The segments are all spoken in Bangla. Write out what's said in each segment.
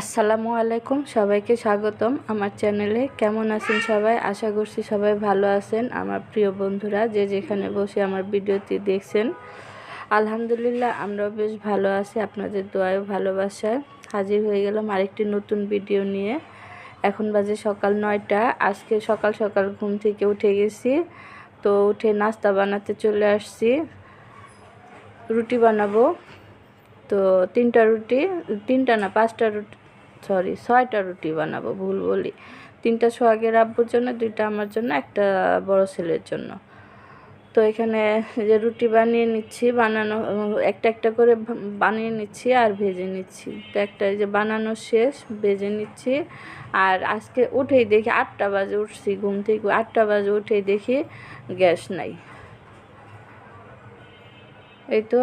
আসসালামু আলাইকুম, সবাইকে স্বাগতম আমার চ্যানেলে। কেমন আছেন সবাই? আশা করছি সবাই ভালো আছেন। আমার প্রিয় বন্ধুরা, যে যেখানে বসে আমার ভিডিওটি দেখছেন, আলহামদুলিল্লাহ আমরাও বেশ ভালো আছি, আপনাদের দোয়ায় ভালোবাসায়। হাজির হয়ে গেলাম আরেকটি নতুন ভিডিও নিয়ে। এখন বাজে সকাল নয়টা, আজকে সকাল সকাল ঘুম থেকে উঠে গেছি, তো উঠে নাস্তা বানাতে চলে আসছি। রুটি বানাবো, তো তিনটা রুটি, তিনটা না, পাঁচটা রুটি সরি, ছয়টা রুটি বানাবো, ভুল বলি। তিনটা সোহাগের আব্বুর জন্য, দুইটা আমার জন্য, একটা বড় ছেলের জন্য। তো এখানে যে রুটি বানিয়ে নিচ্ছি, বানানো, একটা একটা করে বানিয়ে নিচ্ছি আর ভেজে নিচ্ছি। তো একটা যে বানানো শেষ, ভেজে নিচ্ছি। আর আজকে উঠেই দেখি আটটা বাজে, উঠছি ঘুম থেকে, আটটা বাজে উঠেই দেখি গ্যাস নাই। এই তো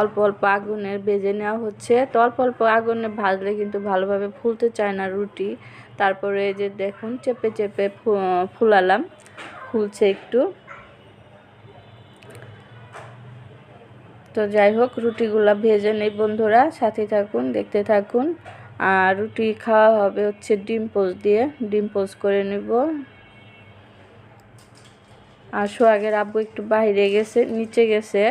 অল্প অল্প আগুনে ভেজে নেওয়া হচ্ছে। তো অল্প অল্প আগুনে ভাজলে কিন্তু ভালোভাবে ফুলতে চায় না রুটি। তারপরে এই যে দেখুন, চেপে চেপে ফুলালাম, ফুলছে একটু। তো যাই হোক, রুটিগুলা ভেজে নেই বন্ধুরা, সাথে থাকুন, দেখতে থাকুন। আর রুটি খাওয়া হবে হচ্ছে ডিম পোস্ট দিয়ে, ডিম পোস্ট করে নেব। আর সোহাগের আব্বু একটু বাইরে গেছে, নিচে গেছে।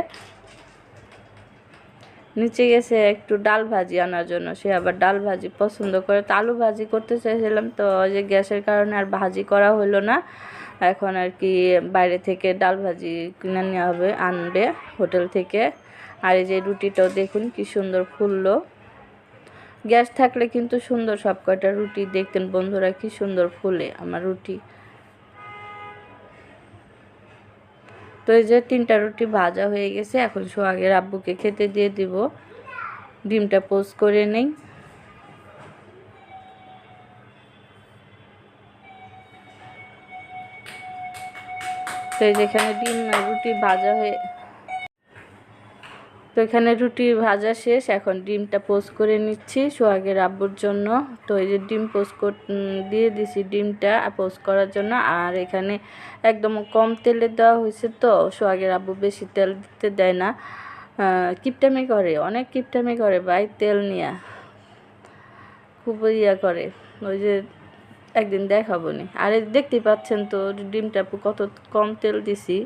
নিচে গেছে একটু ডাল ভাজি আনার জন্য। সে আবার ডাল ভাজি পছন্দ করে। তো আলু ভাজি করতে চাইছিলাম, তো ওই যে গ্যাসের কারণে আর ভাজি করা হলো না। এখন আর কি বাইরে থেকে ডাল ভাজি কিনে নেওয়া হবে, আনবে হোটেল থেকে। আর এই যে রুটিটাও দেখুন কি সুন্দর ফুললো। গ্যাস থাকলে কিন্তু সুন্দর সব কয়টা রুটি। দেখতেন বন্ধুরা কি সুন্দর ফুলে আমার রুটি। তো এই যে তিনটা রুটি ভাজা হয়ে গেছে, এখন সোহাগের আব্বুকে খেতে দিয়ে দিব। ডিমটা পোস্ট করে নেই। তো যেখানে ডিম রুটি ভাজা হয়ে এখানে রুটি ভাজা শেষ, এখন ডিমটা পোস্ট করে নিচ্ছি সোহাগের আব্বুর জন্য। তো এই যে ডিম পোস্ট কর দিয়ে দিছি ডিমটা পোস্ট করার জন্য। আর এখানে একদম কম তেলে দেওয়া হয়েছে তো, সোহাগের আব্বু বেশি তেল দিতে দেয় না। কিপটামি করে, অনেক কিপটামি করে ভাই, তেল নিয়ে। খুব ইয়া করে, ওই যে একদিন দেখাবো নি। আর এই দেখতেই পাচ্ছেন তো ডিমটা কত কম তেল দিছি।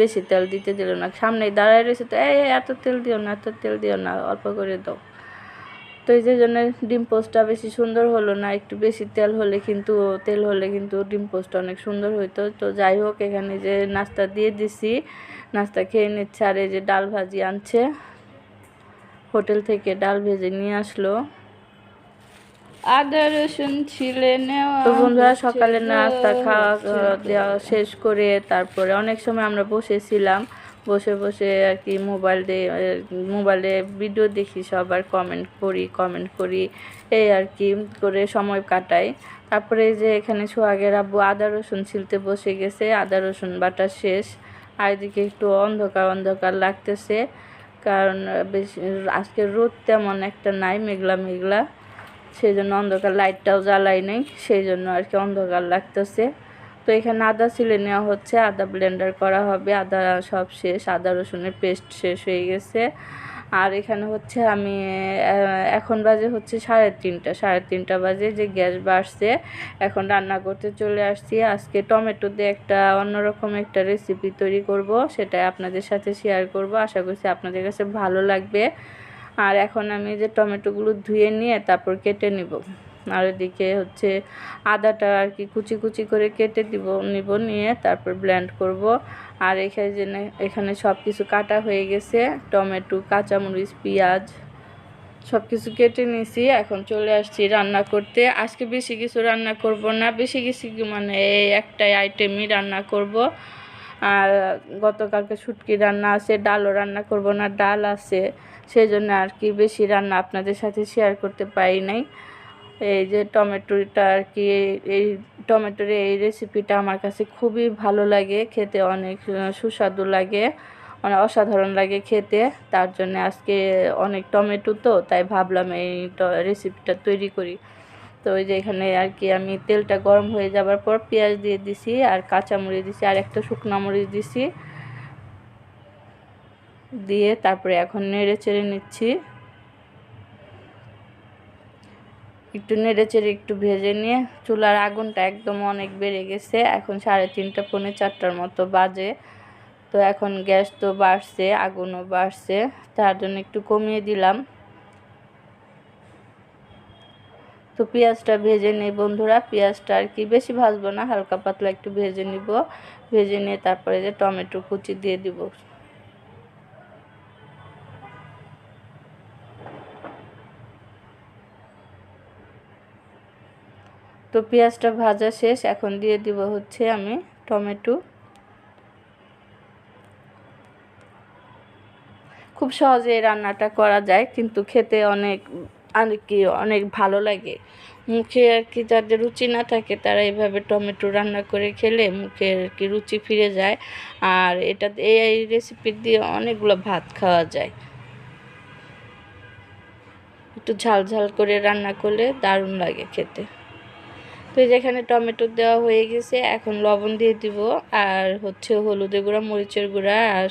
বেশি তেল দিতে দিল না। সামনেই দাঁড়ায় রয়েছে তো এই, এত তেল দিও না এত তেল দিও না অল্প করে দাও। তো এই যে জন্য ডিম পোস্টটা বেশি সুন্দর হলো না একটু বেশি তেল হলে কিন্তু তেল হলে কিন্তু ডিম পোস্টটা অনেক সুন্দর হইতো। তো যাই হোক এখানে যে নাস্তা দিয়ে দিছি নাস্তা খেয়ে নিচ্ছে আর এই যে ডাল ভাজি আনছে। হোটেল থেকে ডাল ভেজে নিয়ে আসলো। আদা রসুন ছিলে নেওয়া তো বন্ধুরা সকালে নাস্তা খাওয়া। দেওয়া শেষ করে তারপরে অনেক সময় আমরা বসেছিলাম। বসে বসে আর কি মোবাইল দিয়ে মোবাইলে ভিডিও দেখি সবার কমেন্ট করি কমেন্ট করি এই আর কি করে সময় কাটাই। তারপরে যে এখানে সোহাগের আব্বু আদা রসুন ছিলতে বসে গেছে আদা রসুন বাটা শেষ। আর এদিকে একটু অন্ধকার অন্ধকার লাগতেছে। কারণ বেশি আজকে রোদ তেমন একটা নাই মেঘলা মেঘলা। সেই জন্য অন্ধকার লাইটটাও জ্বালাই নেই, সেই জন্য আর কি অন্ধকার লাগতেছে। তো এখানে আদা ছিলে নেওয়া হচ্ছে, আদা ব্লেন্ডার করা হবে, আদা সব শেষ, আদা রসুনের পেস্ট শেষ হয়ে গেছে। আর এখানে হচ্ছে আমি এখন বাজে হচ্ছে সাড়ে তিনটা সাড়ে তিনটা বাজে যে গ্যাস বাড়ছে। এখন রান্না করতে চলে আসছি। আজকে টমেটো দিয়ে একটা অন্যরকম একটা রেসিপি তৈরি করব সেটা আপনাদের সাথে শেয়ার করব। আশা করছি আপনাদের কাছে ভালো লাগবে। আর এখন আমি যে টমেটোগুলো ধুয়ে নিয়ে তারপর কেটে নিব। আর এদিকে হচ্ছে আদাটা আর কি কুচি কুচি করে কেটে দিব, নিব, নিয়ে তারপর ব্লেন্ড করব। আর এখানে এখানে সব কিছু কাটা হয়ে গেছে, টমেটো, কাঁচামরিচ, পেঁয়াজ সব কিছু কেটে নিয়েছি এখন চলে আসছি রান্না করতে। আজকে বেশি কিছু রান্না করব না, বেশি কিছু মানে এই একটাই আইটেমই রান্না করব। আর গতকালকে শুটকি রান্না আছে, ডালও রান্না করব না, ডাল আছে। সেই জন্য আর কি বেশি রান্না আপনাদের সাথে শেয়ার করতে পারি নাই। এই যে টমেটোটা আর কি, এই টমেটোর এই রেসিপিটা আমার কাছে খুবই ভালো লাগে, খেতে অনেক সুস্বাদু লাগে মানে অসাধারণ লাগে খেতে। তার জন্য আজকে অনেক টমেটো তো, তাই ভাবলাম এই রেসিপিটা তৈরি করি। তো ওই যে এখানে আর কি আমি তেলটা গরম হয়ে যাবার পর পেঁয়াজ দিয়ে দিছি আর কাঁচামরিচ দিছি, আর একটা শুকনো মরিচ দিছি। দিয়ে তারপরে এখন নেড়ে চেড়ে নিচ্ছি। একটু নেড়ে চেড়ে একটু ভেজে নিয়ে চুলার আগুনটা একদম অনেক বেড়ে গেছে। এখন সাড়ে তিনটা, পৌনে চারটার মতো বাজে। তো এখন গ্যাস তো বাড়ছে, আগুনও বাড়ছে, তার জন্য একটু কমিয়ে দিলাম। তো পেঁয়াজটা ভেজে নিই বন্ধুরা, পেঁয়াজটা আর কি। বেশি ভাজবো না, হালকা পাতলা একটু ভেজে নিব। ভেজে নিয়ে তারপরে যে টমেটো কুচি দিয়ে দিব। তো পেঁয়াজটা ভাজা শেষ, এখন দিয়ে দিব হচ্ছে আমি টমেটো। খুব সহজে রান্নাটা করা যায়, কিন্তু খেতে অনেক আর কি অনেক ভালো লাগে। মুখে আর কি যাদের রুচি না থাকে, তারা এইভাবে টমেটো রান্না করে খেলে মুখে আর কি রুচি ফিরে যায়। আর এটা এই রেসিপি দিয়ে অনেকগুলো ভাত খাওয়া যায়। একটু ঝাল ঝাল করে রান্না করলে দারুণ লাগে খেতে। তো যেখানে টমেটো দেওয়া হয়ে গেছে, এখন লবণ দিয়ে দিব। আর হচ্ছে হলুদের গুঁড়া, মরিচের গুঁড়া আর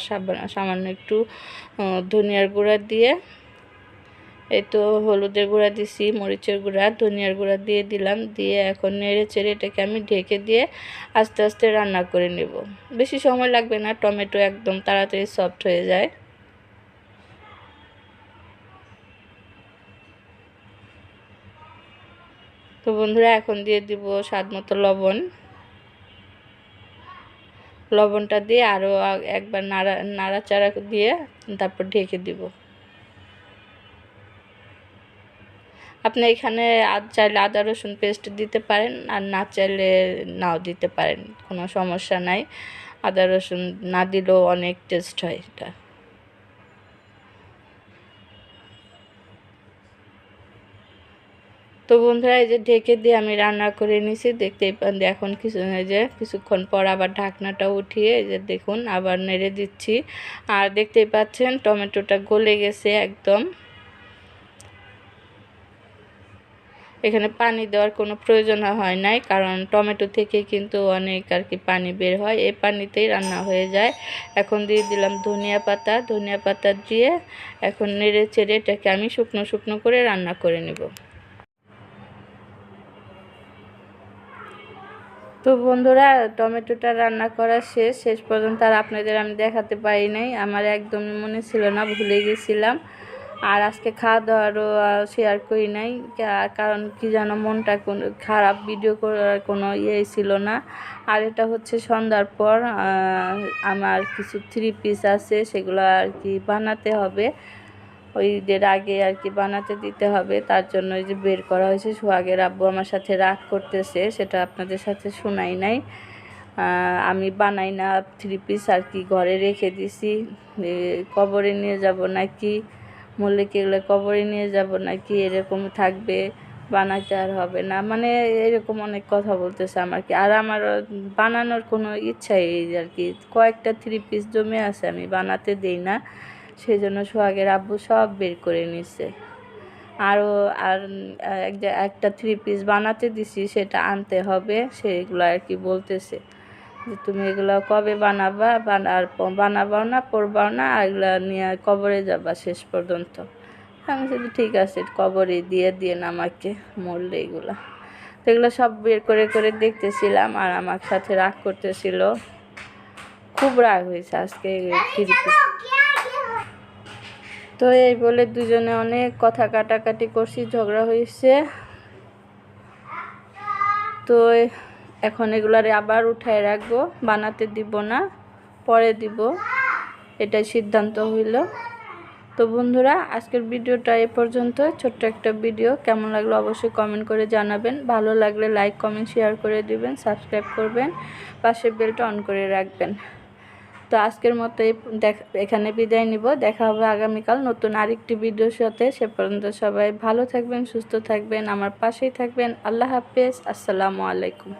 সামান্য একটু ধনিয়ার গুঁড়া দিয়ে এই তো হলুদের গুঁড়া দিছি, মরিচের গুঁড়া, ধনিয়ার গুঁড়া দিয়ে দিলাম, দিয়ে এখন নেড়ে চেড়ে এটাকে আমি ঢেকে দিয়ে আস্তে আস্তে রান্না করে নেব। বেশি সময় লাগবে না, টমেটো একদম তাড়াতাড়ি সফট হয়ে যায়। তো বন্ধুরা, এখন দিয়ে দিব স্বাদ মতো লবণ। লবণটা দিয়ে আরও একবার নাড়া নাড়াচাড়া দিয়ে তারপর ঢেকে দিব। আপনি এখানে চাইলে আদা, রসুন পেস্ট দিতে পারেন আর না চাইলে নাও দিতে পারেন, কোনো সমস্যা নাই। আদা, রসুন না দিলেও অনেক টেস্ট হয় এটা। তো বন্ধুরা, এই যে ঢেকে দিয়ে আমি রান্না করে নিছি, দেখতেই পান এখন কিছু এই যে কিছুক্ষণ পর আবার ঢাকনাটা উঠিয়ে এই যে দেখুন, আবার নেড়ে দিচ্ছি। আর দেখতেই পাচ্ছেন, টমেটোটা গলে গেছে একদম। এখানে পানি দেওয়ার কোনো প্রয়োজন হয় নাই, কারণ টমেটো থেকে কিন্তু অনেক আর কি পানি বের হয়। এই পানিতেই রান্না হয়ে যায়। এখন দিয়ে দিলাম ধনিয়া পাতা। ধনিয়া পাতা দিয়ে এখন নেড়ে চেড়ে এটাকে আমি শুকনো শুকনো করে রান্না করে নেব। তো বন্ধুরা, টমেটোটা রান্না করা শেষ। শেষ পর্যন্ত আর আপনাদের আমি দেখাতে পারি নাই। আমার একদমই মনে ছিল না, ভুলে গেছিলাম। আর আজকে খাওয়া দাওয়ারও শেয়ার করি নাই। কারণ কি যেন মনটা কোনো খারাপ ভিডিও করার কোনো ইয়ে ছিল না। আর এটা হচ্ছে সন্ধ্যার পর আমার কিছু থ্রি পিস আছে, সেগুলো আর কি বানাতে হবে। ওই ঈদের আগে আর কি বানাতে দিতে হবে। তার জন্য ওই যে বের করা হয়েছে। সোহাগের আব্বু আমার সাথে রাগ করতেছে, সেটা আপনাদের সাথে শোনাই নাই। আমি বানাই না থ্রি পিস আর কি ঘরে রেখে দিছি। কবরে নিয়ে যাব নাকি? মল্লিকে এগুলো কবরে নিয়ে যাব নাকি এরকম থাকবে? বানাইতে আর হবে না। মানে এরকম অনেক কথা বলতেছে আমার কি আর আমার বানানোর কোনো ইচ্ছাই আর কি। কয়েকটা থ্রি পিস জমে আছে, আমি বানাতে দেই না। সেই জন্য সোহাগের আব্বু সব বের করে নিচ্ছে আরও আর একটা থ্রি পিস বানাতে দিছি, সেটা আনতে হবে, সেগুলো আর কি বলতেছে। যে তুমি এগুলো কবে বানাবা? বানা- আর প- বানাবাও না, পড়বাও না, আর এগুলো নিয়ে কবরে যাবা শেষ পর্যন্ত। আমি শুধু ঠিক আছে, কবরে দিয়ে দিয়ে আমাকে মরলে এগুলো। তো এগুলো সব বের করে করে দেখতেছিলাম, আর আমার সাথে রাগ করতেছিল। খুব রাগ হয়েছে আজকে তো এই বলে দুজনে অনেক কথা কাটাকাটি করছি, ঝগড়া হয়েছে। তো এখন এগুলারে আবার উঠায় রাখব, বানাতে দিব না, পরে দিব। এটাই সিদ্ধান্ত হইল। তো বন্ধুরা, আজকের ভিডিওটা এ পর্যন্ত। ছোট্ট একটা ভিডিও, কেমন লাগল অবশ্যই কমেন্ট করে জানাবেন। ভালো লাগলে লাইক কমেন্ট শেয়ার করে দিবেন সাবস্ক্রাইব করবেন পাশের বেলটা অন করে রাখবেন। তো আজকের মতো এখানে বিদায় নিব। দেখা হবে আগামীকাল নতুন আরেকটি ভিডিওর সাথে। সে পর্যন্ত সবাই ভালো থাকবেন, সুস্থ থাকবেন, আমার পাশেই থাকবেন। আল্লাহ হাফেজ, আসসালামু আলাইকুম।